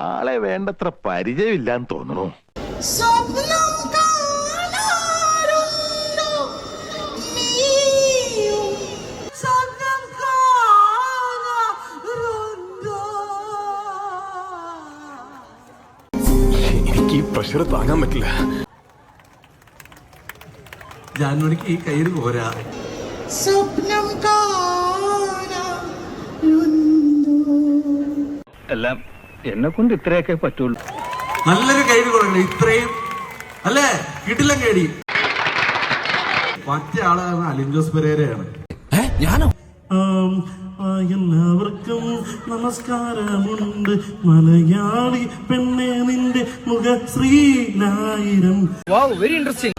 ആളെ വേണ്ടത്ര പരിചയമില്ലാന്ന് തോന്നുന്നു. എനിക്ക് ഈ പ്രഷർ താങ്ങാൻ പറ്റില്ല. ജാൻമണിക്ക് ഈ കയ്യിൽ പോരാ. സ്വപ്നം എല്ലാം എന്നെ കൊണ്ട് ഇത്രയൊക്കെ പറ്റുള്ളൂ. നല്ലൊരു കൈഡ് കൊടുക്കണം ഇത്രയും? അല്ലേ? കിട്ടില്ല കേടി. മറ്റേ ആളാണ് അലിൻ ജോസ് പെരേരയാണ്. ഞാനോ? എല്ലാവർക്കും നമസ്കാരമുണ്ട്. മലയാളി പെണ്ണേ നിന്റെ മുഖ ശ്രീലായിരം വെരി ഇൻട്രസ്റ്റിംഗ്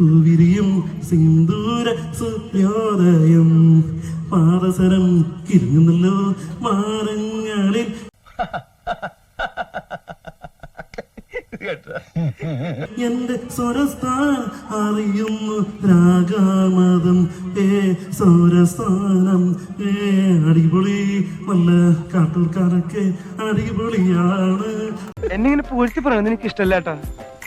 പൂവിരിയും സിന്ദൂര സൂര്യോദയം. പാദസരം കിരുങ്ങുന്നല്ലോ മാറങ്ങളിൽ എന്റെ സ്വരസ്ഥാൻ അറിയുന്നു രാഗാമതം. ഏ സ്വരസ്ഥാനം ഏ അടിപൊളി. നല്ല കാട്ടൂർക്കാരൊക്കെ അടിപൊളിയാണ്. എന്നിങ്ങനെ പൂഴ്ത്തി പറയുന്നത് എനിക്ക് ഇഷ്ടമല്ലേട്ടാ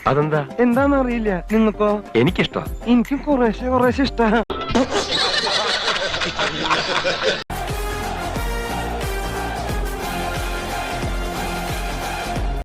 അതെന്താ? എന്താന്ന് അറിയില്ല നിങ്ങൾക്കോ എനിക്കിഷ്ടം. എനിക്കും കുറേശ്ശെ കുറേശ്ശെ ഇഷ്ട.